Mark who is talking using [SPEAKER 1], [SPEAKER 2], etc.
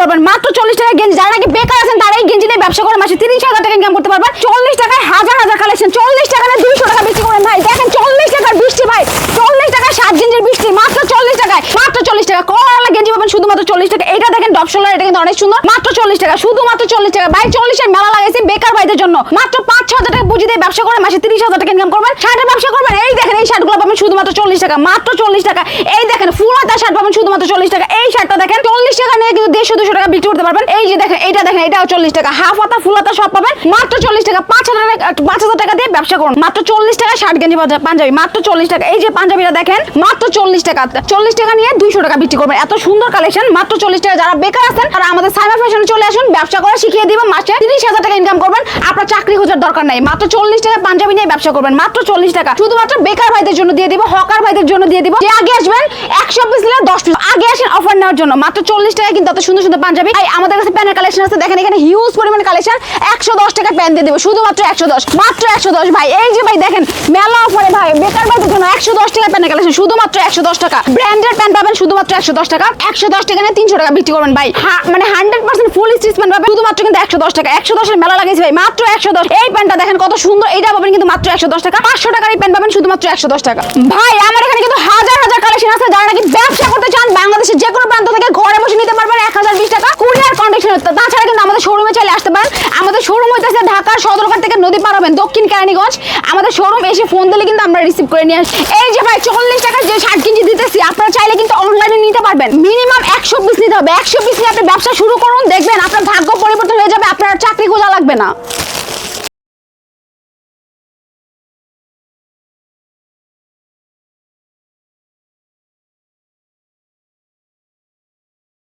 [SPEAKER 1] পারবেন। মাত্র চল্লিশ টাকা গেঞ্জি। যারা নাকি বেকার আছেন তারা এই গেঞ্জি নিয়ে ব্যবসা করে মাসে তিরিশ হাজার টাকা ইনকাম করতে পারবেন। চল্লিশ টাকায় হাজার হাজার কালেকশন চল্লিশ টাকা না দুইশো টাকা বিক্রি করেন ভাই। দেখেন, চল্লিশ টাকার বৃষ্টি ভাই। চল্লিশ টাকায় সাত গেঞ্জির বৃষ্টি। মাত্র চল্লিশ টাকায়। মাত্র চল্লিশ টাকা। কলা গেঞ্জি পাবেন শুধুমাত্র চল্লিশ টাকা। এটা দেখেন ডপসোলার এটা কিন্তু অনেক সুন্দর। মাত্র চল্লিশ টাকা। শুধুমাত্র চল্লিশ টাকা। ভাই, চল্লিশের মেলা লাগাইছে বেকার ভাইদের জন্য। মাত্র পাঁচ ছ হাজার টাকা পুঁজি দিয়ে ব্যবসা করে মাসে তিরিশ হাজার টাকা ইনকাম করবেন। শার্টের ব্যবসা করবেন এই দেখেন এই শার্টগুলো পাবেন শুধুমাত্র চল্লিশ টাকা, মাত্র চল্লিশ টাকা। এই দেখেন, ফুল হাতা শার্ট পাবেন শুধুমাত্র চল্লিশ টাকা। এই শার্টটা দেখেন, চল্লিশ টাকা নিয়ে কিন্তু দেড়শো, দুশো টাকা বিক্রি করতে পারবেন। এই যে দেখেন, এইটা দেখেন, এটাও চল্লিশ টাকা। হাফ হাতা, ফুল হাতা সব পাবেন। মাত্র চল্লিশ টাকা, পাঁচ হাজার পাঁচ হাজার টাকা দিয়ে ব্যবসা করুন। মাত্র চল্লিশ টাকা শার্ট গেঞ্জি পাঞ্জা- পাঞ্জাবি, মাত্র চল্লিশ টাকা। এই যে পাঞ্জাবিটা দেখেন, মাত্র চল্লিশ টাকা। চল্লিশ টাকা নিয়ে দুইশো টাকা বিক্রি করবেন। এত সুন্দর কালেকশন মাত্র চল্লিশ টাকা। যারা বেকার আছেন, তারা আমাদের সাইমা ফ্যাশনে চলে ব্যবসা করে শিখিয়ে দিব মাসে তিরিশ হাজার টাকা ইনকাম করবেন। আপনার চাকরি খোঁজার দরকার নাই। মাত্র চল্লিশ টাকা পাঞ্জাবি নিয়ে ব্যবসা করবেন। মাত্র চল্লিশ টাকা। শুধুমাত্র বেকার ভাইদের জন্য দিয়ে দিব, হকার ভাইদের জন্য দিয়ে দিব। আগে আসবেন, একশো পিস নিলে দশ পিস আগে আসেন অফার নেওয়ার জন্য। মাত্র চল্লিশ টাকা কিন্তু এত সুন্দর সুন্দর পাঞ্জাবি। আমাদের কাছে প্যানের কালেকশন আছে। দেখেন, এখানে হিউজ পরিমাণ কালেকশন একশো দশ টাকা প্যান দিয়ে দেবো। শুধুমাত্র একশো দশ। মাত্র একশো দশ। ভাই, এই যে ভাই, দেখেন, মেলা অফারে ভাই, বেকার ভাইদের জন্য একশো দশ টাকা প্যানের কালেকশন শুধুমাত্র একশো দশ টাকা। ব্র্যান্ডেড প্যান পাবেন শুধুমাত্র একশো দশ টাকা। একশো দশ টাকা নিয়ে তিনশো টাকা বিক্রি করবেন, ভাই। মানে হান্ড্রেড পার্সেন্ট ফুল স্টিচ প্যান পাবেন। শুধুমাত্র কিন্তু একশো দশ টাকা। একশো দশের মেলা লাগাইছে ভাই। মাত্র একশো দশ। এই প্যান্টটা দেখেন কত সুন্দর। এইটা পাবেন কিন্তু মাত্র একশো দশ টাকা। পাঁচশো টাকার এই প্যান্ট পাবেন শুধুমাত্র একশো দশ টাকা। ভাই, আমার এখানে কিন্তু হাজার হাজার কালেকশন আছে। যারা নাকি ব্যবসা করতে চান, বাংলাদেশের যে কোনো প্রান্ত থেকে ঘরে বসে নিতে পারবেন এক হাজার বিশ টাকা। কুরিয়ার কন্ডিশন তাছাড়া কিন্তু আমাদের শোরুমে চলে আসতে পারেন। আমাদের শোরুম হইতেছে ঢাকার সদরঘাট থেকে নদী পার হবেন, দক্ষিণ কেরানীগঞ্জ। আমাদের শোরুম এসে ফোন দিলে কিন্তু আমরা রিসিভ করে নিয়ে আসি। এই যে ভাই, চল্লিশ টাকার যে ষাট কেজি দিতেছি, আপনারা চাইলে কিন্তু অনলাইনে নিতে পারবেন। মিনিমাম একশো হবে। একশো পিস নিয়ে আপনি ব্যবসা শুরু করুন, দেখবেন আপনার ভাগ্য পরিবর্তন হয়ে যাবে, আপনার চাকরি খোঁজা লাগবে না।